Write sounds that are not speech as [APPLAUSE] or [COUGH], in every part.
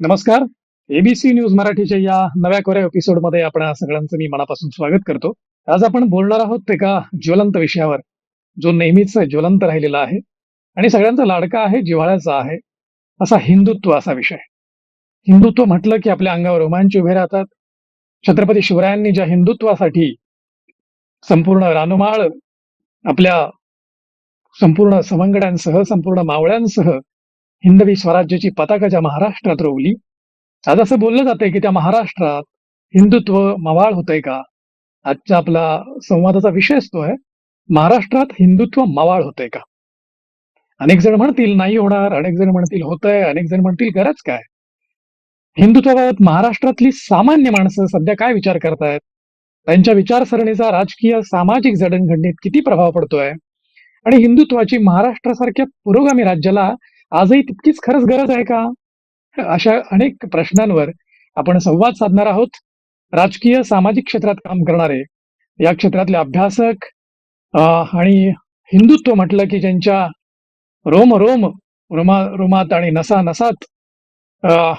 नमस्कार. ABC news मराठीच्या या नव्या कोऱ्या एपिसोडमध्ये आपण सगळ्यांचं मी मनापासून स्वागत करतो. आज आपण बोलणार आहोत एका ज्वलंत विषयावर जो नेहमीच ज्वलंत राहिलेला आहे आणि सगळ्यांचा लाडका आहे जिव्हाळ्याचा आहे असा हिंदुत्व असा विषय. हिंदुत्व म्हटलं की आपल्या अंगावर रोमांच उभे राहतात. छत्रपती शिवरायांनी ज्या हिंदुत्वासाठी संपूर्ण रानुमाळ आपल्या संपूर्ण सवंगड्यांसह संपूर्ण मावळ्यांसह हिंदवी स्वराज्याची पताका ज्या महाराष्ट्रात रोवली आज असं बोललं जातंय की त्या महाराष्ट्रात हिंदुत्व मवाळ होतंय का? आजचा आपला संवादाचा विषयच तो आहे महाराष्ट्रात हिंदुत्व मवाळ होतंय का? अनेक जण म्हणतील नाही होणार. अनेक जण म्हणतील होतंय. अनेक जण म्हणतील गरज काय? हिंदुत्वाबाबत महाराष्ट्रातली सामान्य माणसं सध्या काय विचार करतायत? त्यांच्या विचारसरणीचा राजकीय सामाजिक जडणघडणीत किती प्रभाव पडतोय? आणि हिंदुत्वाची महाराष्ट्रासारख्या पुरोगामी राज्याला आजही तितकीच खरंच गरज आहे का? अशा अनेक प्रश्नांवर आपण संवाद साधणार आहोत. राजकीय सामाजिक क्षेत्रात काम करणारे या क्षेत्रातले अभ्यासक अं, आणि हिंदुत्व म्हटलं की ज्यांच्या रोम रोम रोमा रोमात आणि नसा नसात अं,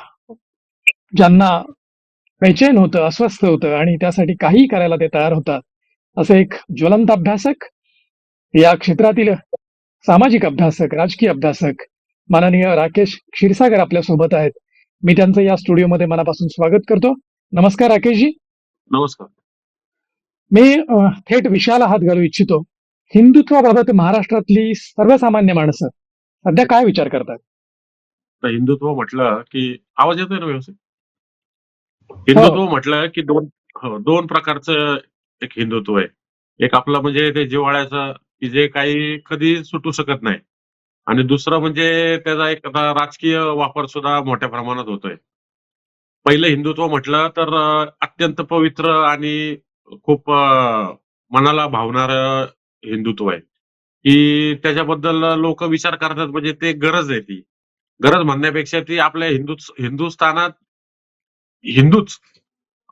ज्यांना बेचैन होतं अस्वस्थ होतं आणि त्यासाठी काहीही करायला ते तयार होतात असे एक ज्वलंत अभ्यासक या क्षेत्रातील सामाजिक अभ्यासक राजकीय अभ्यासक माननीय राकेश क्षीरसागर आपल्यासोबत आहेत. मी त्यांचं या स्टुडिओमध्ये मनापासून स्वागत करतो. नमस्कार राकेशजी. नमस्कार. मी थेट विषयाला हात घालू इच्छितो. हिंदुत्वाबाबत महाराष्ट्रातली सर्वसामान्य माणसं सध्या काय विचार करतात? तर हिंदुत्व म्हटलं की आवाज येतोय ना व्यवस्थित? हिंदुत्व म्हटलं की दोन हो, दोन प्रकारचं एक हिंदुत्व आहे. एक आपलं म्हणजे ते जिव्हाळ्याचं की जे काही कधी सुटू शकत नाही. आणि दुसरं म्हणजे त्याचा एक आता राजकीय वापर सुद्धा मोठ्या प्रमाणात होतोय. पहिलं हिंदुत्व म्हटलं तर अत्यंत पवित्र आणि खूप मनाला भावणार हिंदुत्व आहे. की त्याच्याबद्दल लोक विचार करतात म्हणजे ते गरज आहे ती. गरज म्हणण्यापेक्षा ती आपल्या हिंदू हिंदुस्थानात हिंदूच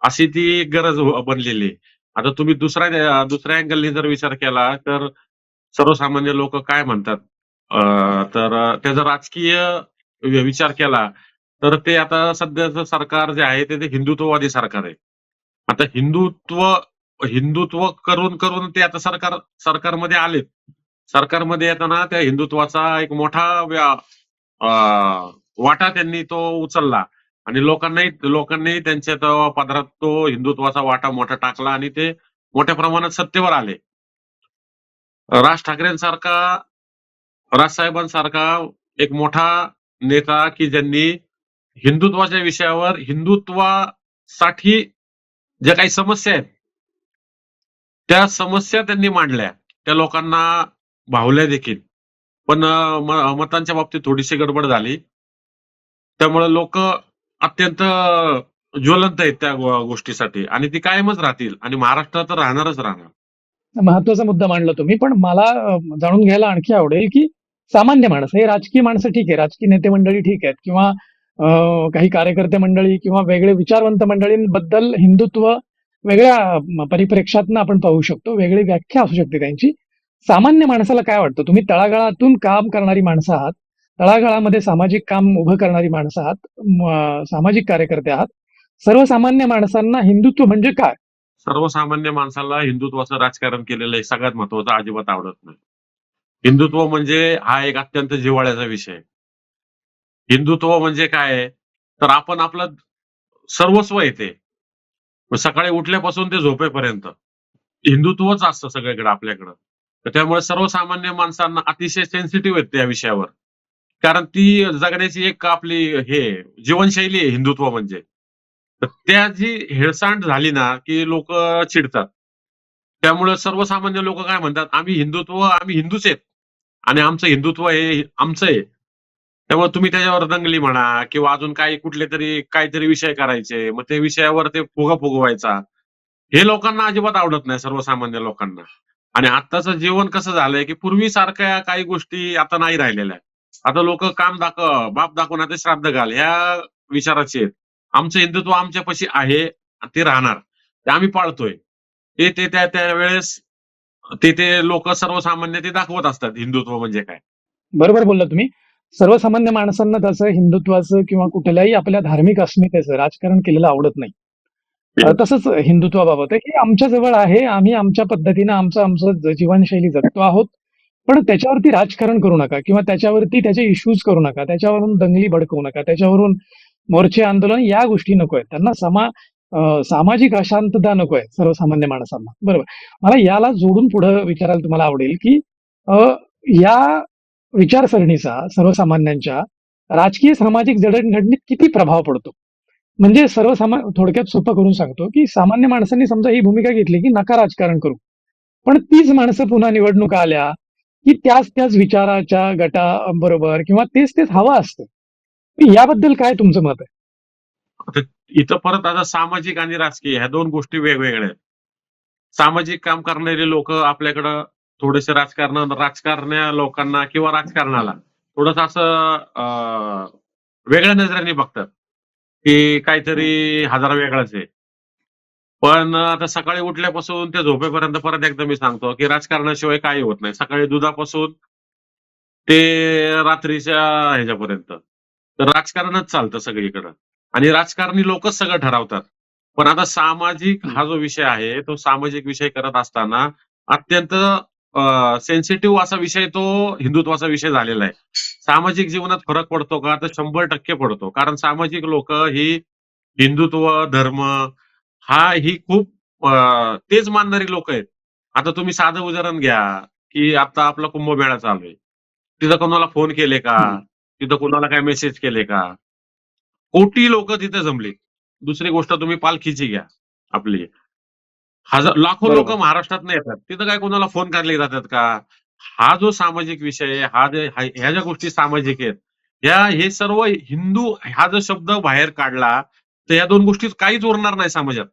अशी ती गरज हो, बनलेली आहे. आता तुम्ही दुसऱ्या दुसऱ्या अँगलने जर विचार केला तर सर्वसामान्य लोक काय म्हणतात? तर त्याचा राजकीय विचार केला. तर ते आता सध्याचं सरकार जे आहे ते ते हिंदुत्ववादी सरकार आहे. आता हिंदुत्व हिंदुत्व करून करून ते आता सरकार सरकारमध्ये आलेत. सरकारमध्ये येताना त्या हिंदुत्वाचा एक मोठा वाटा त्यांनी तो उचलला. आणि लोकांनाही लोकांनी त्यांच्या तो पदरात तो हिंदुत्वाचा वाटा मोठा टाकला आणि ते मोठ्या प्रमाणात सत्तेवर आले. राज ठाकरेंसारखा राजसाहेबांसारखा एक मोठा नेता की ज्यांनी हिंदुत्वाच्या विषयावर हिंदुत्वासाठी ज्या काही समस्या आहेत त्या समस्या त्यांनी मांडल्या. त्या लोकांना भावल्या देखील. पण मतांच्या बाबतीत थोडीशी गडबड झाली. त्यामुळे लोक अत्यंत ज्वलंत आहेत त्या गोष्टीसाठी. आणि ती कायमच राहतील. आणि महाराष्ट्रात तर राहणारच राहणार. महत्त्वाचा मुद्दा मांडला तुम्ही. पण मला जाणून घ्यायला आणखी आवडेल की सामान्य माणसं हे राजकीय माणसं ठीक आहे राजकीय नेते मंडळी ठीक आहेत किंवा काही कार्यकर्ते मंडळी किंवा वेगळे विचारवंत मंडळींबद्दल हिंदुत्व वेगळ्या परिप्रेक्षातनं आपण पाहू शकतो वेगळी व्याख्या असू शकते त्यांची. सामान्य माणसाला काय वाटतं? तुम्ही तळागाळातून काम करणारी माणसं आहात तळागाळामध्ये सामाजिक काम उभं करणारी माणसं आहात सामाजिक कार्यकर्ते आहात सर्वसामान्य माणसांना हिंदुत्व म्हणजे काय? सर्वसामान्य माणसाला हिंदुत्वाचं राजकारण केलेलं आहे सगळ्यात महत्वाचं अजिबात आवडत नाही. हिंदुत्व म्हणजे हा एक अत्यंत जिव्हाळ्याचा विषय हिंदुत्व म्हणजे काय तर आपण आपलं सर्वस्व येते. सकाळी उठल्यापासून ते झोपेपर्यंत. हिंदुत्वच असतं सगळीकडे आपल्याकडं. तर त्यामुळे सर्वसामान्य माणसांना अतिशय सेन्सिटिव्ह आहेत त्या विषयावर. कारण ती जगण्याची एक आपली हे जीवनशैली आहे हिंदुत्व म्हणजे. तर त्या जी हेळसांड झाली ना की लोक चिडतात. त्यामुळे सर्वसामान्य लोक काय म्हणतात? आम्ही हिंदुत्व आम्ही हिंदूच आहेत. आणि आमचं हिंदुत्व हे आमचं आहे. त्यामुळे तुम्ही त्याच्यावर दंगली म्हणा किंवा अजून काही कुठले तरी काहीतरी विषय करायचे मग ते विषयावर ते फुगा फुगवायचा. हे लोकांना अजिबात आवडत नाही सर्वसामान्य लोकांना. आणि आत्ताचं जीवन कसं झालंय की पूर्वीसारख्या काही गोष्टी आता नाही राहिलेल्या आता लोक काम दाखव बाप दाखवून आता श्राद्ध घाल ह्या विचाराचे आहेत. आमचं हिंदुत्व आमच्यापाशी आहे ते राहणार. ते आम्ही पाळतोय. ते ते त्या वेळेस ते ते लोक सर्वसामान्य ते दाखवत असतात हिंदुत्व म्हणजे काय? बरोबर बोलला तुम्ही. सर्वसामान्य माणसांना त्याचं हिंदुत्वाचं किंवा कुठल्याही आपल्या धार्मिक अस्मितेचं राजकारण केलेलं आवडत नाही. तसंच हिंदुत्वाबाबत आहे की आमच्या जवळ आहे आम्ही आमच्या पद्धतीनं आमचं आमचं जीवनशैली जगतो आहोत पण त्याच्यावरती राजकारण करू नका किंवा त्याच्यावरती त्याचे इश्यूज करू नका त्याच्यावरून दंगली भडकवू नका त्याच्यावरून मोर्चे आंदोलन या गोष्टी नको आहेत. त्यांना समा सामाजिक अशांतता नको आहे सर्वसामान्य माणसांना. बरोबर. मला याला जोडून पुढे विचारायला तुम्हाला आवडेल की या विचारसरणीचा सर्वसामान्यांच्या राजकीय सामाजिक जडणघडणीत किती प्रभाव पडतो? म्हणजे सर्वसामा थोडक्यात सोपं करून सांगतो की सामान्य माणसांनी समजा ही भूमिका घेतली की नका राजकारण करू. पण तीच माणसं पुन्हा निवडणुका आल्या की त्याच त्याच विचाराच्या गटाबरोबर किंवा तेच तेच हवं असतं. याबद्दल काय तुमचं मत आहे? आता इथं परत आता सामाजिक आणि राजकीय ह्या दोन गोष्टी वेगवेगळ्या आहेत. सामाजिक काम करणारे लोक आपल्याकडं थोडेसे राजकारण राजकारण्या लोकांना किंवा राजकारणाला थोडस असं वेगळ्या नजरेने बघतात की काहीतरी हजार वेगळाच आहे. पण आता सकाळी उठल्यापासून ते झोपेपर्यंत परत एकदा मी सांगतो की राजकारणाशिवाय काही होत नाही. सकाळी दुधापासून ते रात्रीच्या ह्याच्यापर्यंत. तर राजकारणच चालतं सगळीकडं. आणि राजकारणी लोकच सगळं ठरवतात. पण आता सामाजिक हा जो विषय आहे तो सामाजिक विषय करत असताना अत्यंत सेन्सिटिव्ह असा विषय तो हिंदुत्वाचा विषय झालेला आहे. सामाजिक जीवनात फरक पडतो का तर शंभर टक्के पडतो. कारण सामाजिक लोक ही हिंदुत्व धर्म हा ही खूप तेच मानणारी लोक आहेत. आता तुम्ही साधं उदाहरण घ्या की आता आपला कुंभमेळा चालू आहे. तिथं कोणाला फोन केले का. तिथं कोणाला काय मेसेज केले का? कोटी लोक तिथे जमली. दुसरी गोष्ट तुम्ही पालखीची घ्या आपली. हजार लाखो. लोक महाराष्ट्रात नाही येतात. तिथं काय कोणाला फोन करले जातात का? हा जो सामाजिक विषय आहे हा जे ह्या ज्या गोष्टी सामाजिक आहेत ह्या हे सर्व हिंदू हा जो शब्द बाहेर काढला तर या दोन गोष्टी काहीच उरणार नाही समाजात.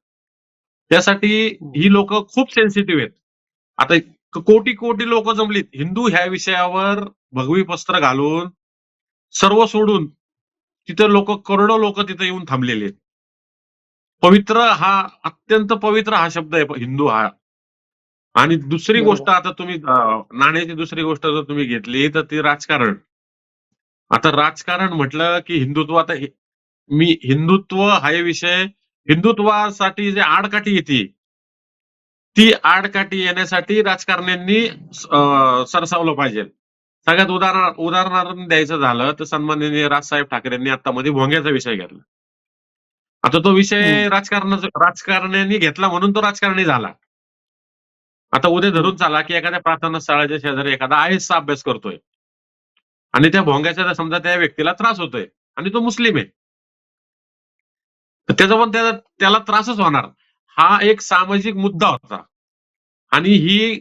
त्यासाठी ही लोक खूप सेन्सिटिव्ह आहेत. आता कोटी कोटी लोक जमलीत. हिंदू ह्या विषयावर भगवी वस्त्र घालून सर्व सोडून तिथे लोक करोडो लोक तिथे येऊन थांबलेले आहेत. पवित्र हा अत्यंत पवित्र हा शब्द आहे हिंदू हा. आणि दुसरी. गोष्ट आता तुम्ही नाण्याची दुसरी गोष्ट जर तुम्ही घेतली तर ती राजकारण. आता राजकारण म्हटलं की हिंदुत्व आता मी हिंदुत्व हा हे विषय हिंदुत्वासाठी जे आडकाठी येते ती आडकाठी येण्यासाठी राजकारण्यांनी सरसावलं पाहिजे. सगळ्यात उदाहरण उदाहरण द्यायचं झालं तर सन्माननीय राजसाहेब ठाकरेंनी आता मध्ये भोंग्याचा विषय घेतला. आता तो विषय. राजकारणाचा राजकारण्यांनी घेतला म्हणून तो राजकारणी झाला. आता उद्या धरून चाला की एखाद्या प्रार्थना स्थळाच्या शेजारी एखादा आयएसचा अभ्यास करतोय. आणि त्या भोंग्याचा समजा त्या व्यक्तीला त्रास होतोय आणि तो मुस्लिम आहे. तर त्याचा पण त्याला त्रासच होणार. हा एक सामाजिक मुद्दा होता. आणि ही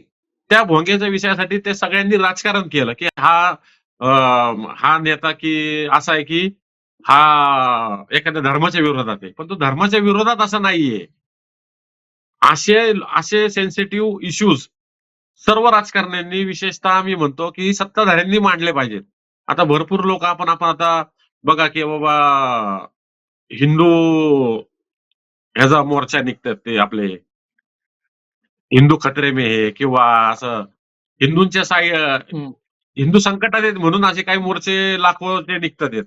त्या भोंग्याच्या विषयासाठी ते सगळ्यांनी राजकारण केलं की हा हा नेता की असा आहे की हा एखाद्या धर्माच्या विरोधात आहे. पण तो धर्माच्या विरोधात असं नाहीये. असे असे सेन्सिटिव्ह इश्यूज सर्व राजकारण्यांनी विशेषतः मी म्हणतो की सत्ताधाऱ्यांनी मांडले पाहिजेत. आता भरपूर लोक आपण आपण आता बघा की बाबा हिंदू ह्याचा मोर्चा निघतात ते आपले. हिंदू खतरे में हे किंवा असं हिंदूंच्या हम्म. हिंदू संकटात आहेत म्हणून असे काही मोर्चे लाखोचे निघतात आहेत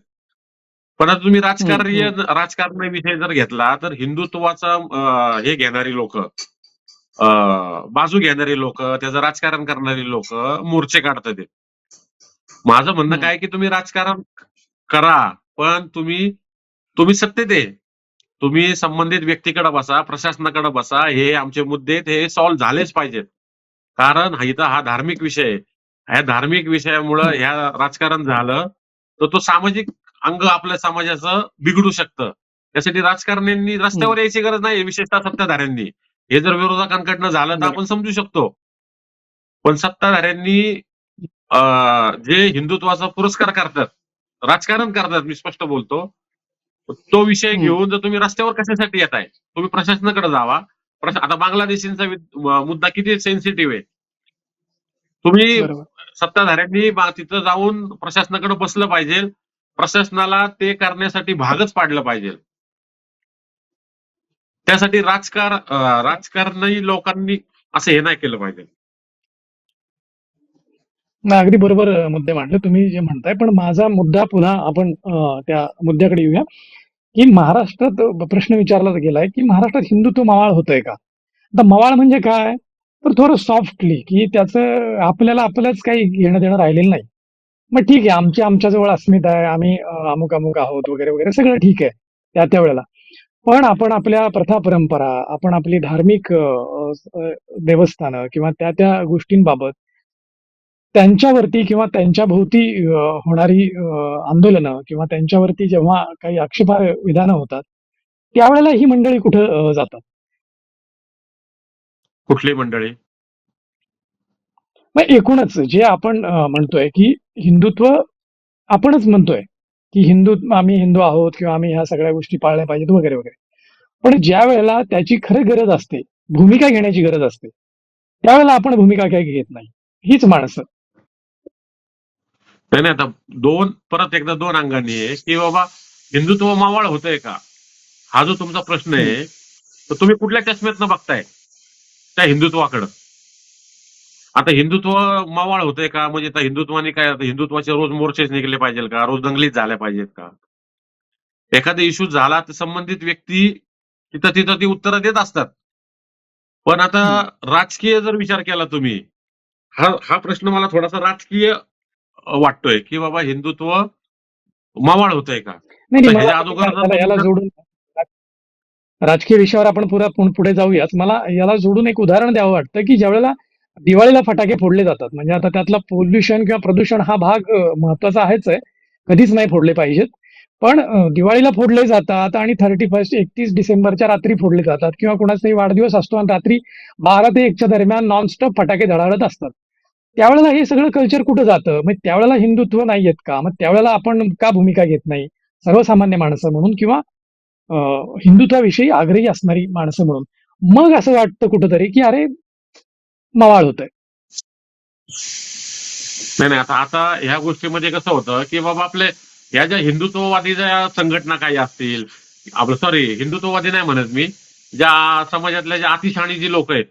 पण आता तुम्ही राजकारणीय राजकारणाविषयी जर घेतला तर हिंदुत्वाचा हे घेणारी लोक बाजू घेणारी लोक त्याचं राजकारण करणारी लोक मोर्चे काढतात आहेत. माझं म्हणणं. काय की तुम्ही राजकारण करा पण तुम्ही तुम्ही सत्तेत आहे तुम्ही संबंधित व्यक्तीकडे बसा प्रशासनाकडे बसा हे आमचे मुद्दे हे सॉल्व्ह झालेच पाहिजेत. कारण इथं हा धार्मिक विषय आहे. ह्या धार्मिक विषयामुळं. ह्या राजकारण झालं तर तो सामाजिक अंग आपल्या समाजाचं बिघडू शकतं. त्यासाठी राजकारण्यांनी रस्त्यावर यायची गरज नाही विशेषतः सत्ताधाऱ्यांनी. हे जर विरोधकांकडनं झालं तर. आपण समजू शकतो. पण सत्ताधाऱ्यांनी जे हिंदुत्वाचा पुरस्कार करतात राजकारण करतात मी स्पष्ट बोलतो तो विषय. घेऊन जर तुम्ही रस्त्यावर कशासाठी येताय? तुम्ही प्रशासनाकडे जावा. आता बांगलादेशींचा मुद्दा किती सेन्सिटिव्ह आहे? तुम्ही सत्ताधाऱ्यांनी तिथं जाऊन प्रशासनाकडे बसलं पाहिजे. प्रशासनाला ते करण्यासाठी भागच पाडलं पाहिजे. त्यासाठी राजकार राजकारणी लोकांनी असं हे नाही केलं पाहिजे. नाही, अगदी बरोबर मुद्दे मांडले तुम्ही जे म्हणताय. पण माझा मुद्दा पुन्हा आपण त्या मुद्द्याकडे येऊया, की महाराष्ट्रात प्रश्न विचारला गेलाय, की महाराष्ट्रात हिंदुत्व मवाळ होतंय का? आता मवाळ म्हणजे काय? तर थोडं सॉफ्टली, की त्याचं आपल्याला आपल्याच काही घेणं-देणं राहिलेलं नाही. मग ठीक आहे, आमची आमच्याजवळ अस्मिता आहे, आम्ही अमुक-अमुक आहोत वगैरे, वगैरे सगळं ठीक आहे, त्या त्या वेळेला. पण आपण आपल्या प्रथा-परंपरा, आपण आपली धार्मिक देवस्थानं किंवा त्या त्या गोष्टींबाबत त्यांच्यावरती किंवा त्यांच्याभोवती अ, होणारी आंदोलनं किंवा त्यांच्यावरती जेव्हा काही आक्षेपार्ह विधानं होतात, त्यावेळेला ही मंडळी कुठं जातात? कुठली मंडळी? मग एकूणच जे आपण म्हणतोय, की हिंदुत्व आपणच म्हणतोय, की हिंदू आम्ही हिंदू आहोत किंवा आम्ही ह्या सगळ्या गोष्टी पाळल्या पाहिजेत वगैरे, वगैरे. पण ज्यावेळेला त्याची खरी गरज असते, भूमिका घेण्याची गरज असते, त्यावेळेला आपण भूमिका काही घेत नाही. हीच माणसं. नाही, नाही. आता 2 परत एकदा 2 अंगांनी आहे, की बाबा हिंदुत्व मावळ होतंय का? हा जो तुमचा प्रश्न. आहे, तर तुम्ही कुठल्या चष्म्यातनं बघताय त्या हिंदुत्वाकडं? आता हिंदुत्व मावळ होतंय का? म्हणजे आता हिंदुत्वाने काय आता हिंदुत्वाचे रोज मोर्चेच निघले पाहिजेल का? रोज दंगलीच झाल्या पाहिजेत का? एखादा इश्यू झाला तर संबंधित व्यक्ती तिथं तिथं ती उत्तरं देत असतात. पण आता. राजकीय जर विचार केला तुम्ही, हा हा प्रश्न मला थोडासा राजकीय वाटतोय, की बाबा हिंदुत्व मावळ का? याला तुम्ही जर जोडून राजकीय विषयावर आपण पुरा पुढे जाऊयाच. मला याला जोडून एक उदाहरण द्यावं वाटतं, की ज्यावेळेला दिवाळीला फटाके फोडले जातात, म्हणजे आता त्यातला पोल्युशन किंवा प्रदूषण हा भाग अ, महत्त्वाचा आहेच आहे. कधीच नाही फोडले पाहिजेत. पण दिवाळीला फोडले जातात आणि 31st 31 डिसेंबरच्या रात्री फोडले जातात किंवा कोणाचाही वाढदिवस असतो आणि रात्री 12 ते 1च्या दरम्यान नॉनस्टॉप फटाके धडाडत असतात. त्यावेळेला हे सगळं कल्चर कुठं जातं? मग त्यावेळेला हिंदुत्व नाही येत का? मग त्यावेळेला आपण का भूमिका घेत नाही? सर्वसामान्य माणसं म्हणून किंवा हिंदुत्वाविषयी आग्रही असणारी माणसं म्हणून. मग असं वाटतं कुठंतरी की अरे मवाळ होतंय. नाही, नाही. आता आता ह्या गोष्टीमध्ये कसं होतं, की बाबा आपले या ज्या हिंदुत्ववादी ज्या संघटना काही असतील, आपलं सॉरी हिंदुत्ववादी नाही म्हणत मी, ज्या समाजातल्या ज्या अतिशहाणी जी लोक आहेत,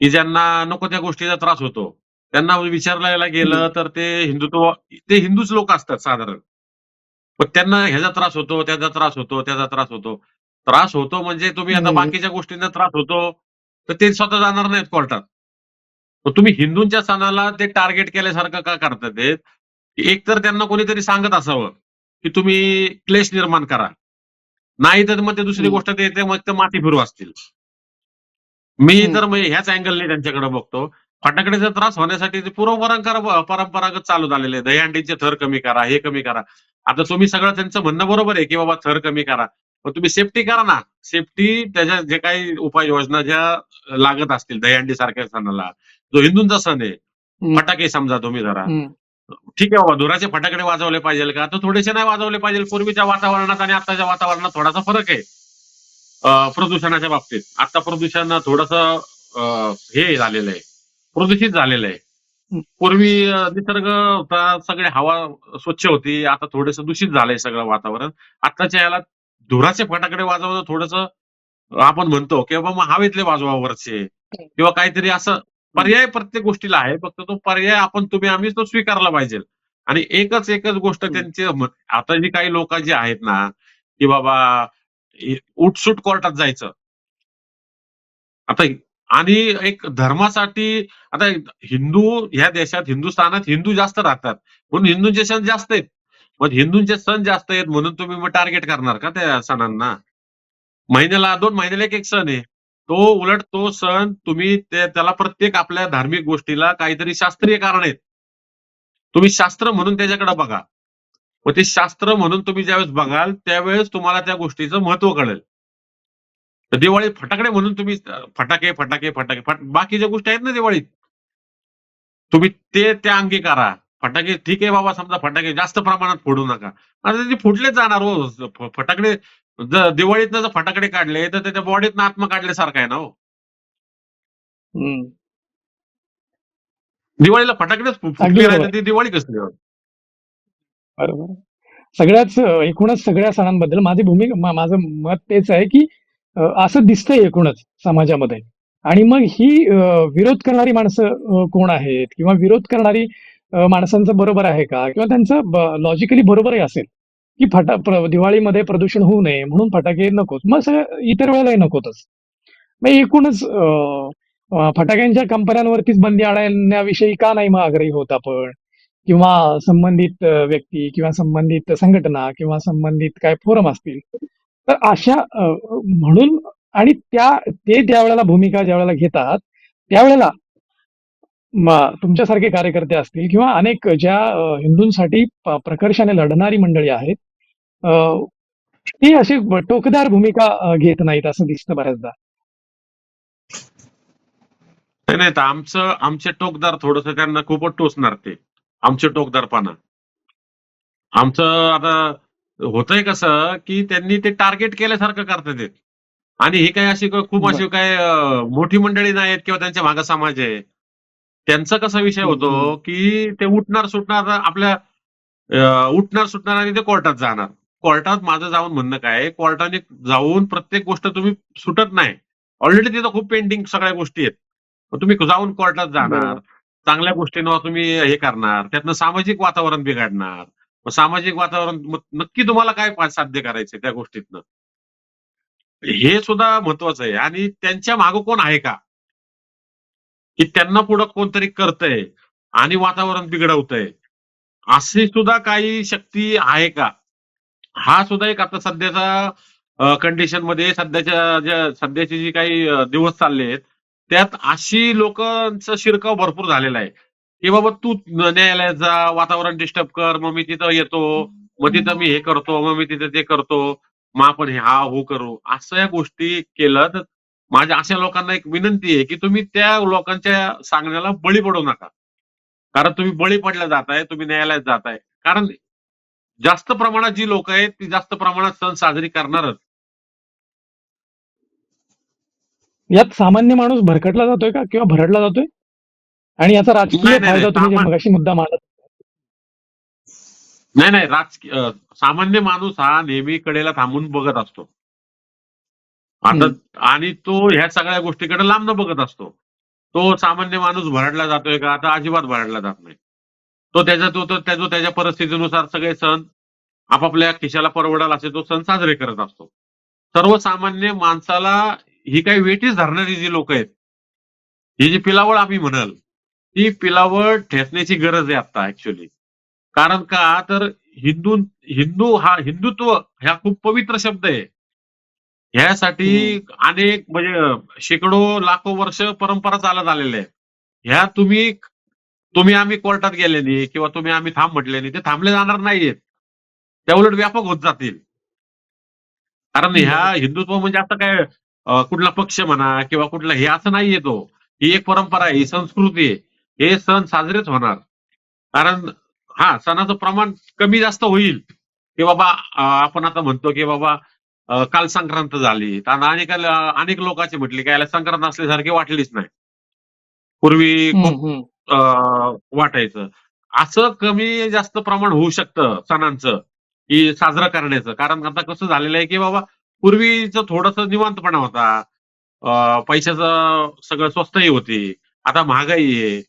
की ज्यांना नको त्या गोष्टीचा त्रास होतो. त्यांना विचारायला गेलं. तर ते हिंदुत्व ते हिंदूच लोक असतात साधारण. पण त्यांना ह्याचा त्रास होतो, त्याचा त्रास होतो, त्याचा त्रास होतो. त्रास होतो म्हणजे तुम्ही आता. बाकीच्या गोष्टींना त्रास होतो, तर ते स्वतः जाणार नाहीत कोर्टात. मग तुम्ही हिंदूंच्या सणाला ते टार्गेट केल्यासारखं का करता ते? एक तर त्यांना कोणीतरी सांगत असावं, की तुम्ही क्लेश निर्माण करा. नाही तर मग ते दुसरी. गोष्ट ते मग ते माती फिरू असतील. मी. तर म्हणजे ह्याच अँगलने त्यांच्याकडे बघतो. फटाकड्याचा त्रास होण्यासाठी ते पूर्वपरंपरा परंपरागत चालू झालेले आहे. दहीहंडीचे थर कमी करा, हे कमी करा. आता तुम्ही सगळं त्यांचं म्हणणं बरोबर आहे, की बाबा थर कमी करा. पण तुम्ही सेफ्टी करा ना. सेफ्टी त्याच्या जे काही उपाययोजना ज्या लागत असतील दहीहंडी सारख्या सणाला, जो हिंदूंचा सण आहे. फटाके समजा तुम्ही. हं. ठीक आहे बाबा धुराचे फटाकडे वाजवले पाहिजेल का? तर थोडेसे नाही वाजवले पाहिजे. पूर्वीच्या वातावरणात आणि आत्ताच्या वातावरणात थोडासा फरक आहे. प्रदूषणाच्या बाबतीत. आता प्रदूषण थोडंसं हे झालेलं आहे. प्रदूषित झालेलं आहे. पूर्वी निसर्ग होता, सगळी हवा स्वच्छ होती. आता थोडंसं दूषित झालंय सगळं वातावरण. आत्ताच्या ह्याला धुराचे फटाकडे वाजवणं थोडंसं आपण म्हणतो, की बाबा मग हवेतले वाजवा वरचे किंवा काहीतरी असं. पर्याय प्रत्येक गोष्टीला आहे. फक्त तो पर्याय आपण तुम्ही आम्हीच तो स्वीकारला पाहिजे. आणि एकच एकच गोष्ट. त्यांची आता जी काही लोकं जी आहेत ना, की बाबा उठसूट कोर्टात जायचं. आता आणि एक धर्मासाठी आता हिंदू ह्या देशात हिंदुस्थानात हिंदू जास्त राहतात. म्हणून हिंदूंचे सण जास्त आहेत. मग हिंदूंचे सण जास्त आहेत म्हणून तुम्ही मग टार्गेट करणार का त्या सणांना? महिन्याला दोन महिन्याला 1-1 सण आहे. तो उलट तो सण तुम्ही ते त्याला प्रत्येक आपल्या धार्मिक गोष्टीला काहीतरी शास्त्रीय कारण आहेत. तुम्ही शास्त्र म्हणून त्याच्याकडे बघा. मग ते शास्त्र म्हणून तुम्ही ज्यावेळेस बघाल, त्यावेळेस तुम्हाला त्या गोष्टीचं महत्त्व कळेल. तर दिवाळीत फटाकडे म्हणून तुम्ही फटाके, फटाके, फटाके फट बाकीच्या गोष्टी आहेत ना दिवाळीत. तुम्ही ते त्या अंगी करा. फटाके ठीक आहे बाबा समजा फटाके जास्त प्रमाणात फोडू नका. आता ते फुटलेच जाणार हो. फटाकडे जर दिवाळीतनं जर फटाकडे काढले, तर त्याच्या बॉडीतनं आत्मा काढल्यासारखं आहे ना हो. दिवाळीला फटाकडेच फुटले नाही बरोबर. तर ती दिवाळी कसली? बरोबर. सगळ्याच एकूणच सगळ्या सणांबद्दल माझी भूमिका माझं मत तेच आहे, की असं दिसतंय एकूणच समाजामध्ये आणि मग ही विरोध करणारी माणसं कोण आहेत किंवा विरोध करणारी माणसांचं बरोबर आहे का? किंवा त्यांचं लॉजिकली बरोबरही असेल, की फटा प्र दिवाळीमध्ये प्रदूषण होऊ नये म्हणून फटाके नकोत मग सगळं इतर वेळेलाही नकोतच. मग एकूणच फटाक्यांच्या कंपन्यांवरतीच बंदी आणण्याविषयी का नाही मग आग्रही होत आपण? किंवा संबंधित व्यक्ती किंवा संबंधित संघटना किंवा संबंधित काय फोरम असतील. तर अशा म्हणून आणि त्या ते त्यावेळेला भूमिका ज्या वेळेला घेतात, त्यावेळेला तुमच्यासारखे कार्यकर्ते असतील किंवा अनेक ज्या हिंदूंसाठी प्रकर्षाने लढणारी मंडळी आहेत. ती अशी टोकदार भूमिका घेत नाहीत असं दिसतं बऱ्याचदा. नाही, नाही. तर आमचं आमचे टोकदार थोडस त्यांना खूपच टोचणार ते. आमचे टोकदारपणा. आमचं आता होतंय कसं, की त्यांनी ते टार्गेट केल्यासारखं करतात ते. आणि ही काही अशी खूप. अशी काय मोठी मंडळी नाहीत किंवा त्यांच्या मागे समाज आहे. त्यांचा कसा विषय होतो. की ते उठणार सुटणार आपल्या उठणार सुटणार आणि ते कोर्टात जाणार. कोर्टात माझं जाऊन म्हणणं काय कोर्टाने जाऊन प्रत्येक गोष्ट तुम्ही सुटत नाही. ऑलरेडी तिथं खूप पेंडिंग सगळ्या गोष्टी आहेत. तुम्ही जाऊन कोर्टात जाणार. चांगल्या गोष्टींवर तुम्ही हे करणार. त्यातनं सामाजिक वातावरण बिघडणार. मग सामाजिक वातावरण नक्की तुम्हाला काय साध्य करायचंय त्या गोष्टीतनं? हे सुद्धा महत्वाचं आहे आणि त्यांच्या मागं कोण आहे का? की त्यांना पुढं कोणतरी करतंय आणि वातावरण बिघडवतंय. अशी सुद्धा काही शक्ती आहे का? हा सुद्धा एक आता सध्याचा कंडिशनमध्ये सध्याच्या ज्या सध्याचे जी काही दिवस चालले आहेत, त्यात अशी लोकांचा शिरकाव भरपूर झालेला आहे, की बाबा तू न्यायालयात जा, वातावरण डिस्टर्ब कर, मग मी तिथं येतो, मग तिथं मी हे करतो, मग मी तिथं ते करतो, मग आपण हे हा हो करू. असं या गोष्टी केलं तर माझ्या अशा लोकांना एक विनंती आहे, की तुम्ही त्या लोकांच्या सांगण्याला बळी पडू नका. कारण तुम्ही बळी पडल्या जाताय, तुम्ही न्यायालयात जाताय. कारण जास्त प्रमाणात जी लोक आहेत, ती जास्त प्रमाणात सण साजरी करणारच. यात सामान्य माणूस भरकटला जातोय का किंवा भरडला जातोय? आणि याचा राजकीय नाही, नाही, फायदा नाही. तुम्ही जे सामा मगाशी मुद्दा मांडत नाही, नाही. राजकीय अ, सामान्य माणूस हा नेहमी कडेला थांबून बघत असतो. आता. आणि तो ह्या सगळ्या गोष्टीकडे लांबनं बघत असतो. तो सामान्य माणूस भरडला जातोय का? आता अजिबात भरडला जात नाही. तो त्याच्या तो तो त्या- जो त्याच्या परिस्थितीनुसार सगळे सण आपापल्या खिशाला परवडेल असे तो सण साजरे करत असतो. सर्वसामान्य माणसाला ही काही वेठीस धरणारी जी लोक आहेत, ही जी पिलावळ आम्ही म्हणाल, ती पिलावळ ठेचण्याची गरज आहे आता ऍक्च्युअली. कारण का तर हिंदू हिंदू हा हिंदुत्व हा खूप पवित्र शब्द आहे. ह्यासाठी हं. अनेक म्हणजे शेकडो लाखो वर्ष परंपरा चालत आलेल्या आहेत. ह्या तुम्ही तुम्ही आम्ही कोर्टात गेल्याने किंवा तुम्ही आम्ही थांब म्हटल्याने ते थांबले जाणार नाहीयेत. त्या उलट व्यापक होत जातील. कारण ह्या. हिंदुत्व म्हणजे असं काय कुठला पक्ष म्हणा किंवा कुठला हे असं नाहीये तो. ही एक परंपरा आहे, ही संस्कृती आहे. हे सण साजरेच होणार. कारण हां, सणाचं प्रमाण कमी जास्त होईल, की बाबा आपण आता म्हणतो की बाबा काल संक्रांत झाली. आणि अनेक अनेक लोकांची म्हटली, की याला संक्रांत असल्यासारखी वाटलीच नाही. पूर्वी खूप वाटायचं. असं कमी जास्त प्रमाण होऊ शकतं सणांचं, की साजरं करण्याचं. कारण आता कसं झालेलं आहे, की बाबा पूर्वीचं थोडंसं निवांतपणा होता. पैशाचं सगळं स्वस्तही होती. आता महागाई आहे.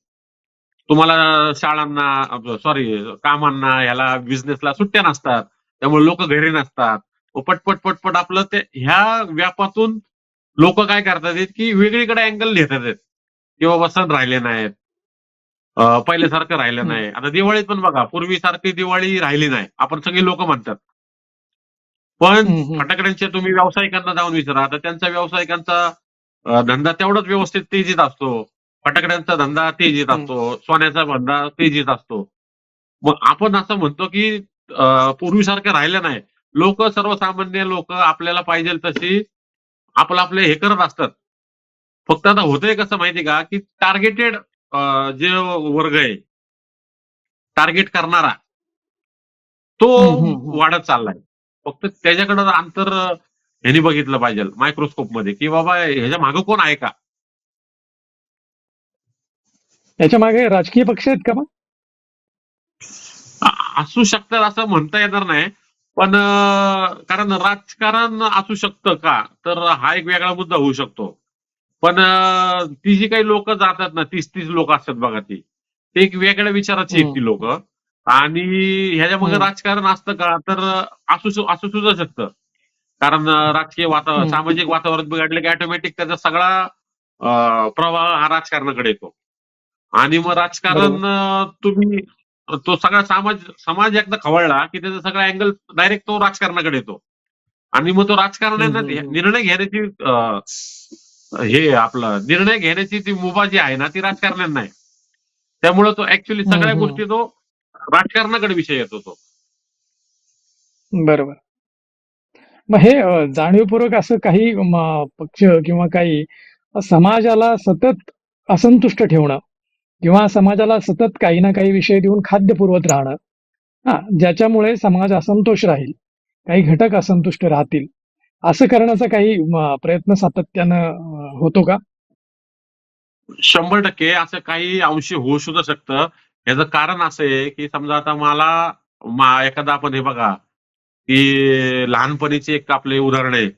तुम्हाला शाळांना सॉरी कामांना, ह्याला बिझनेसला सुट्ट्या नसतात. त्यामुळे लोकं घरी नसतात. पटपट, पटपट आपलं ते ह्या व्यापातून लोकं काय करतात की वेगळीकडे अँगल घेतात की बाबा सण राहिले नाहीत. पहिल्यासारखं राहिलं. नाही. आता दिवाळीत पण बघा, पूर्वीसारखी दिवाळी राहिली नाही. आपण सगळी लोकं म्हणतात. पण हं, हं. फटाकड्यांचे तुम्ही व्यावसायिकांना जाऊन विचारा. तर त्यांचा व्यावसायिकांचा धंदा तेवढाच व्यवस्थित तेजीत असतो. फटाकड्यांचा धंदा तेजीत. असतो. सोन्याचा धंदा तेजीत असतो. मग आपण असं म्हणतो, की पूर्वीसारखं राहिलं नाही. लोकं सर्वसामान्य लोकं आपल्याला पाहिजेल तशी आपलं आपले हे करत असतात. फक्त आता होतंय कसं माहिती का, की टार्गेटेड जे वर्ग आहे, टार्गेट करणारा, तो. वाढत चाललाय. फक्त त्याच्याकडं अंतर ह्यांनी बघितलं पाहिजे मायक्रोस्कोपमध्ये, की बाबा ह्याच्या मागे कोण आहे का? त्याच्यामागे राजकीय पक्ष आहेत का मग? असू शकतात असं म्हणता येणार नाही. पण कारण राजकारण असू शकतं का? तर हा एक वेगळा मुद्दा होऊ शकतो. पण ती जी काही लोकं जातात ना, 30-30 लोकं असतात बघा ती. ते एक वेगळ्या विचाराची आहेत. ती लोक आणि ह्याच्या मग. राजकारण असतं का तर असू असू सुद्धा शकतं कारण राजकीय वातावरण. सामाजिक वातावरण बिघडलं की ऑटोमॅटिक त्याचा सगळा प्रवाह हा राजकारणाकडे येतो आणि मग राजकारण तुम्ही तो सगळा समाज समाज एकदा खवळला की त्याचा सगळा अँगल डायरेक्ट तो राजकारणाकडे येतो. आणि मग तो राजकारणाने हम्म. निर्णय घेण्याची हे आपलं निर्णय घेण्याची ती मुभा जी आहे ना ती राजकारण्यांना आहे. त्यामुळे तो ऍक्च्युली सगळ्या. गोष्टी तो राजकारणाकडे विषय येतो तो बरोबर. मग हे जाणीवपूर्वक असं काही पक्ष किंवा काही समाजाला सतत असंतुष्ट ठेवणं किंवा समाजाला सतत काही ना काही विषय देऊन खाद्य पुरवत राहणं. हा ज्याच्यामुळे समाज असंतोष राहील काही घटक असंतुष्ट राहतील. असं करण्याचा काही प्रयत्न सातत्यानं होतो का? शंभर टक्के असं काही अंशी होऊ सुद्धा शकतं. याचं कारण असं आहे की समजा आता मला मा- एखादा आपण हे बघा की लहानपणीचे एक आपले उदाहरण आहे.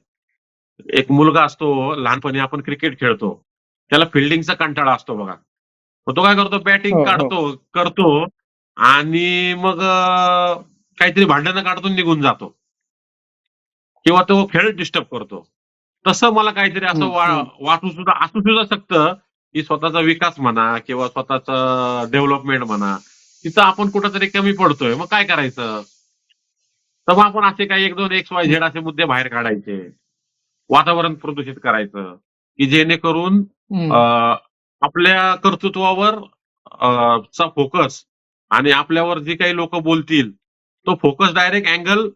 एक मुलगा असतो लहानपणी आपण क्रिकेट खेळतो. त्याला फिल्डिंगचा कंटाळा असतो बघा. मग तो काय करतो? हो, बॅटिंग हो. काढतो करतो आणि मग काहीतरी भांडणं काढतो निघून जातो. किंवा तो खेळ डिस्टर्ब करतो. तसं मला काहीतरी असं हम्म, वा- हम्म. वाटू सुद्धा असू सुद्धा शकतं की स्वतःचा विकास म्हणा किंवा स्वतःचा डेव्हलपमेंट म्हणा तिथं आपण कुठंतरी कमी पडतोय. मग काय करायचं? तर मग आपण असे काही एक दोन एक्स वाय झेड असे मुद्दे बाहेर काढायचे. वातावरण प्रदूषित करायचं की जेणेकरून आपल्या कर्तृत्वावर चा फोकस आणि आपल्यावर जे काही लोक बोलतील तो फोकस डायरेक्ट अँगल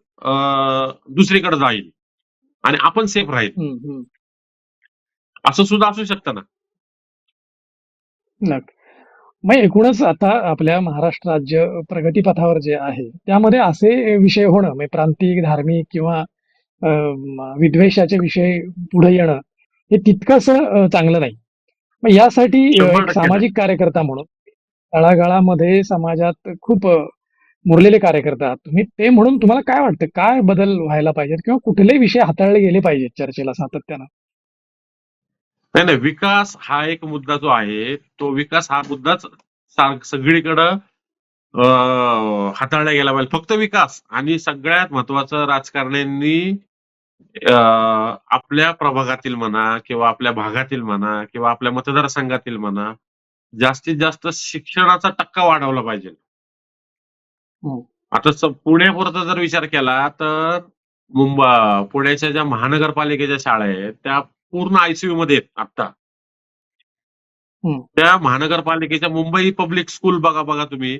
दुसरीकडे जाईल आणि आपण सेफ राहील. असं सुद्धा असू शकतं ना. मग एकूणच आता आपल्या महाराष्ट्र राज्य प्रगतीपथावर जे आहे त्यामध्ये असे विषय होणं म्हणजे प्रांतिक धार्मिक किंवा विद्वेषाचे विषय पुढे येणं हे तितकंस चांगलं नाही मग यासाठी एक सामाजिक कार्यकर्ता म्हणून तळागाळामध्ये समाजात खूप मुरलेले कार्यकर्ता आहात तुम्ही ते म्हणून तुम्हाला काय वाटतं? काय बदल व्हायला पाहिजेत किंवा कुठले विषय हाताळले गेले पाहिजेत चर्चेला सातत्यानं? नाही नाही विकास हा एक मुद्दा जो आहे तो विकास हा मुद्दाच सगळीकडं हाताळला गेला पाहिजे. फक्त विकास आणि सगळ्यात महत्वाचं राजकारण्यांनी आपल्या प्रभागातील म्हणा किंवा आपल्या भागातील म्हणा किंवा आपल्या मतदारसंघातील म्हणा जास्तीत जास्त शिक्षणाचा टक्का वाढवला पाहिजे. हम्म. आता पुण्यापुरता जर विचार केला तर मुंबई पुण्याच्या ज्या महानगरपालिकेच्या शाळा आहेत त्या पूर्ण आयसीयू मध्ये आहेत आता हम्म. त्या महानगरपालिकेच्या मुंबई पब्लिक स्कूल बघा बघा तुम्ही.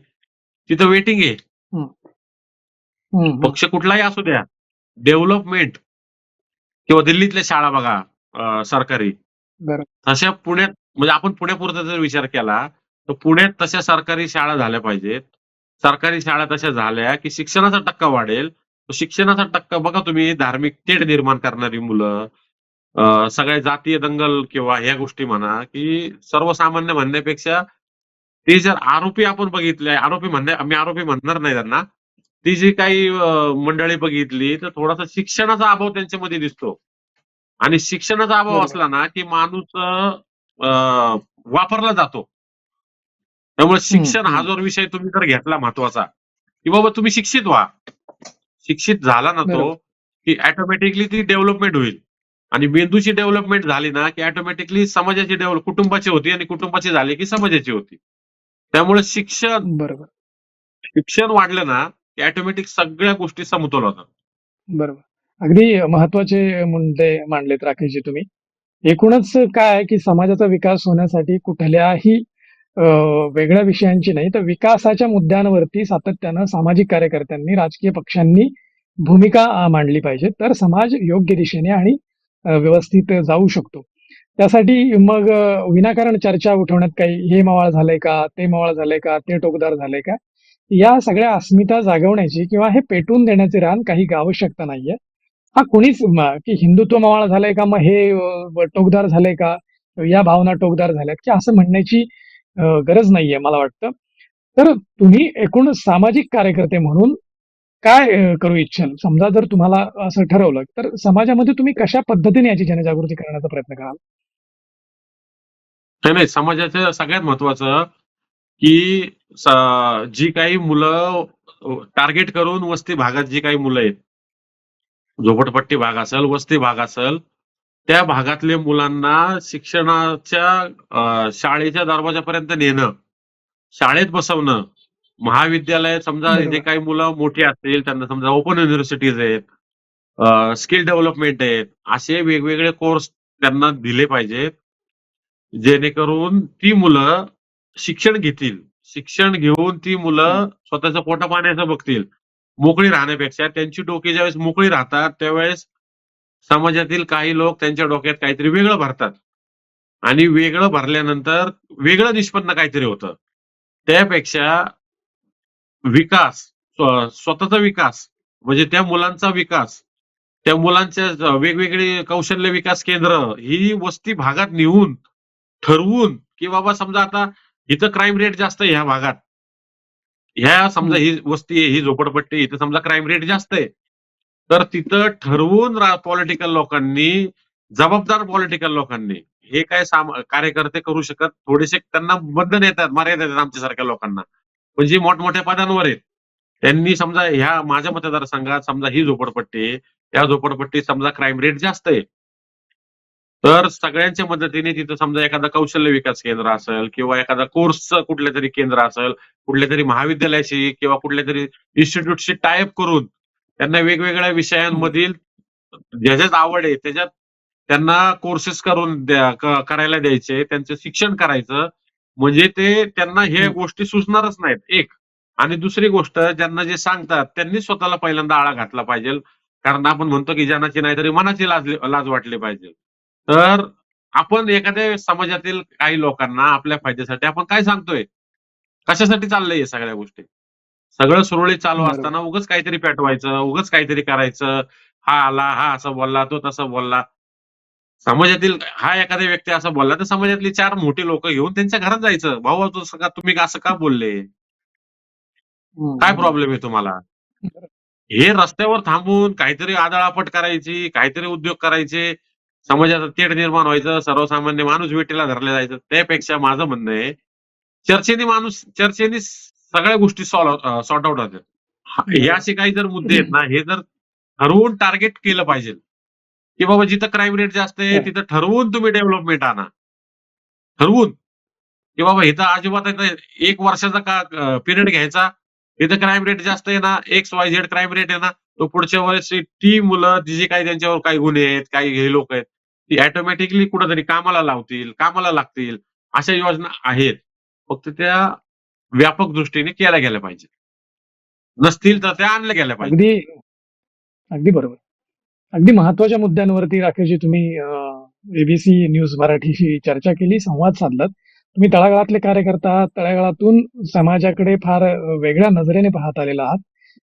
तिथं वेटिंग आहे. हम्म. पक्ष कुठलाही असू द्या. डेव्हलपमेंट. किंवा दिल्लीतल्या शाळा बघा सरकारी. तशा पुण्यात म्हणजे आपण पुण्यापुरता जर विचार केला तर पुण्यात तशा सरकारी शाळा झाल्या पाहिजेत. सरकारी शाळा तशा झाल्या की शिक्षणाचा टक्का वाढेल. तो शिक्षणाचा टक्का बघा तुम्ही धार्मिक तेढ निर्माण करणारी मुलं सगळ्या जातीय दंगल किंवा ह्या गोष्टी म्हणा की सर्वसामान्य म्हणण्यापेक्षा ते जर आरोपी आपण बघितले आरोपी म्हणण्या मी आरोपी म्हणणार नाही त्यांना ती जी काही मंडळी बघितली तर थोडासा शिक्षणाचा अभाव त्यांच्यामध्ये दिसतो आणि शिक्षणाचा अभाव. असला ना की माणूस वापरला जातो त्यामुळे शिक्षण हा. जो विषय तुम्ही जर घेतला महत्त्वाचा की बाबा तुम्ही शिक्षित व्हा शिक्षित झाला ना तो. की ऑटोमॅटिकली ती डेव्हलपमेंट होईल आणि मेंदूची डेव्हलपमेंट झाली ना की ऑटोमॅटिकली समाजाची डेव्हलप कुटुंबाची होती आणि कुटुंबाची झाली की समाजाची होती त्यामुळे शिक्षण बरोबर शिक्षण वाढलं ना की ऑटोमॅटिक सगळ्या गोष्टी समतोल होतात. बरोबर. अगदी महत्त्वाचे मुद्दे मांडलेत राकेशजी तुम्ही. एकूणच काय आहे की समाजाचा विकास होण्यासाठी कुठल्याही वेगळ्या विषयांची नाही तर विकासाच्या मुद्द्यांवरती सातत्यानं सामाजिक कार्यकर्त्यांनी राजकीय पक्षांनी भूमिका मांडली पाहिजे. तर समाज योग्य दिशेने आणि व्यवस्थित जाऊ शकतो. त्यासाठी मग विनाकारण चर्चा उठवण्यात काही हे मवाळ झालंय का ते मवाळ झालंय का ते टोकदार झालंय का? या सगळ्या अस्मिता जागवण्याची किंवा हे पेटवून देण्याचे रान काही आवश्यकता नाहीये. हा कुणीच की हिंदुत्व मवाळ झालंय का? मग हे टोकदार झालंय का? या भावना टोकदार झाल्यात. की असं म्हणण्याची गरज नाहीये मला वाटतं. तर तुम्ही एकूण सामाजिक कार्यकर्ते म्हणून काय करू इच्छाल समजा जर तुम्हाला असं ठरवलं तर समाजामध्ये तुम्ही कशा पद्धतीने याची जनजागृती करण्याचा प्रयत्न कराल? नाही नाही समाजाचं सगळ्यात महत्वाचं की जी काही मुलं टार्गेट करून वस्ती भागात जी काही मुलं आहेत झोपडपट्टी भाग असेल वस्ती भाग असेल त्या भागातले मुलांना शिक्षणाच्या शाळेच्या दरवाजापर्यंत नेणं शाळेत बसवणं महाविद्यालयात समजा. जे काही मुलं मोठी असतील त्यांना समजा ओपन युनिव्हर्सिटीज आहेत स्किल डेव्हलपमेंट आहेत असे वेगवेगळे कोर्स त्यांना दिले पाहिजेत जेणेकरून ती मुलं शिक्षण घेतील. शिक्षण घेऊन ती मुलं स्वतःचं पोटा पाण्याचं बघतील. मोकळी राहण्यापेक्षा त्यांची डोकी ज्यावेळेस मोकळी राहतात त्यावेळेस समाजातील काही लोक त्यांच्या डोक्यात काहीतरी वेगळं भरतात. आणि वेगळं भरल्यानंतर वेगळं निष्पन्न काहीतरी होतं. त्यापेक्षा विकास स्व- स्वतःचा विकास म्हणजे त्या मुलांचा विकास त्या मुलांच्या वेगवेगळी कौशल्य विकास केंद्र ही वस्ती भागात नेऊन ठरवून की बाबा समजा आता इथं क्राईम रेट जास्त आहे ह्या भागात. ह्या समजा ही वस्ती आहे ही झोपडपट्टी इथं समजा क्राईम रेट जास्त आहे. तर तिथं ठरवून पॉलिटिकल लोकांनी जबाबदार पॉलिटिकल लोकांनी हे काय साम- कार्यकर्ते करू शकत थोडेसे त्यांना बंधन येतात मर्यादा येतात आमच्यासारख्या लोकांना. पण जे मोठमोठ्या पदांवर आहेत त्यांनी समजा ह्या माझ्या मतदारसंघात समजा ही झोपडपट्टी आहे त्या झोपडपट्टीत समजा क्राईम रेट जास्त आहे. तर सगळ्यांच्या मदतीने तिथं समजा एखादा कौशल्य विकास केंद्र असेल किंवा एखादा कोर्सचं कुठलं तरी केंद्र असेल कुठल्या तरी महाविद्यालयाशी किंवा कुठल्या तरी इन्स्टिट्यूटशी टायअप करून त्यांना वेगवेगळ्या विषयांमधील ज्याच्यात आवड आहे त्याच्यात त्यांना कोर्सेस करून करायला द्यायचे त्यांचं शिक्षण करायचं. म्हणजे ते त्यांना हे. गोष्टी सुचणारच नाहीत एक. आणि दुसरी गोष्ट ज्यांना जे सांगतात त्यांनी स्वतःला पहिल्यांदा आळा घातला पाहिजे. कारण आपण म्हणतो की जनाची नाही तरी मनाची लाज लाज वाटली पाहिजे. तर आपण एखाद्या समाजातील काही लोकांना आपल्या फायद्यासाठी आपण काय सांगतोय? कशासाठी चाललंय सगळ्या गोष्टी? सगळं सुरळीत चालू. असताना उगाच काहीतरी पेटवायचं उगाच काहीतरी करायचं. हा आला हा असं बोलला तो तसं बोलला. समाजातील हा एखादा व्यक्ती असं बोलला तर समाजातली चार मोठी लोक घेऊन त्यांच्या घरात जायचं. भाऊ तुम्ही असं का बोलले? काय प्रॉब्लेम आहे तुम्हाला. हे रस्त्यावर थांबून काहीतरी आदळापट करायची काहीतरी उद्योग करायचे. समाजाचं तेढ निर्माण व्हायचं सर्वसामान्य माणूस वेटीला धरले जायचं. त्यापेक्षा माझं म्हणणं आहे चर्चेने माणूस चर्चेने सगळ्या गोष्टी सॉल्व सॉर्ट आउट होतात. हा- असे काही जर मुद्दे आहेत ना हे जर ठरवून टार्गेट केलं पाहिजे की बाबा जिथं क्राईम रेट जास्त आहे हो. तिथं ठरवून तुम्ही डेव्हलपमेंट आणा. ठरवून की बाबा इथं अजिबात एक वर्षाचा का पिरियड घ्यायचा इथं क्राईम रेट जास्त आहे ना X Y Z crime rate आहे ना तो पुढच्या वर्षी ती मुलं जी काही त्यांच्यावर काही गुन्हे आहेत काही हे लोक आहेत ती ऑटोमॅटिकली कुठंतरी कामाला लावतील कामाला लागतील अशा योजना आहेत. फक्त त्या व्यापक दृष्टीने केल्या गेल्या पाहिजे. नसतील तर त्या आणल्या गेल्या पाहिजे. अगदी अगदी बरोबर. अगदी महत्त्वाच्या मुद्द्यांवरती राकेशजी तुम्ही एबीसी न्यूज मराठीशी चर्चा केली संवाद साधलात. तुम्ही तळागाळातले कार्यकर्ता आहात तळागाळातून समाजाकडे फार वेगळ्या नजरेने पाहत आलेला आहात.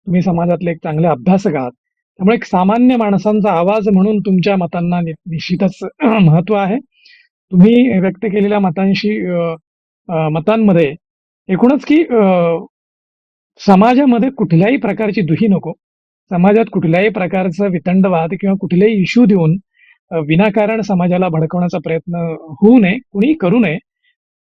तुम्ही समाजातले एक चांगले अभ्यासक आहात. त्यामुळे एक सामान्य माणसांचा आवाज म्हणून तुमच्या मतांना निश्चितच [CLEARS THROAT] महत्त्व आहे. तुम्ही व्यक्त केलेल्या मतांशी मतांमध्ये एकूणच की समाजामध्ये कुठल्याही प्रकारची दुही नको. समाजात कुठल्याही प्रकारचं वितंडवाद किंवा कुठलेही इश्यू देऊन विनाकारण समाजाला भडकवण्याचा प्रयत्न होऊ नये कुणी करू नये.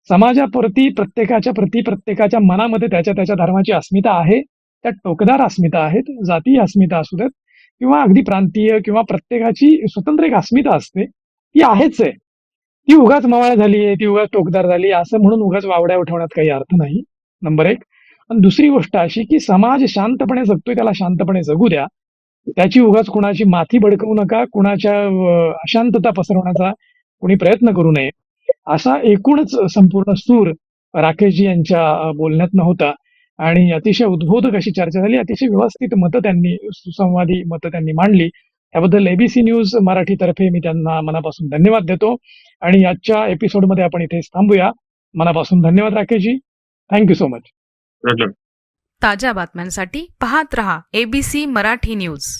समाजाप्रती प्रत्येकाच्या प्रती प्रत्येकाच्या मनामध्ये त्याच्या त्याच्या धर्माची अस्मिता आहे. त्या टोकदार अस्मिता आहेत जातीय अस्मिता असू देत किंवा अगदी प्रांतीय किंवा प्रत्येकाची स्वतंत्र एक अस्मिता असते ती आहेच आहे. ती उगाच मवाळ झाली आहे ती उगाच टोकदार झाली असं म्हणून उगाच वावड्या उठवण्यात काही अर्थ नाही. नंबर एक. आणि दुसरी गोष्ट अशी की समाज शांतपणे जगतोय त्याला शांतपणे जगू द्या. त्याची उगाच कुणाची माथी भडकवू नका कुणाच्या अशांतता पसरवण्याचा कुणी प्रयत्न करू नये. असा एकूणच संपूर्ण सूर राकेशजी यांच्या बोलण्यात होता आणि अतिशय उद्बोधक अशी चर्चा झाली. अतिशय व्यवस्थित मतं त्यांनी सुसंवादी मतं त्यांनी मांडली. त्याबद्दल एबीसी न्यूज मराठीतर्फे मी त्यांना मनापासून धन्यवाद देतो. आणि आजच्या एपिसोडमध्ये आपण इथेच थांबूया. मनापासून धन्यवाद राकेशजी. थँक्यू सो मच ताज्या बातम्यांसाठी पाहत रहा एबीसी मराठी न्यूज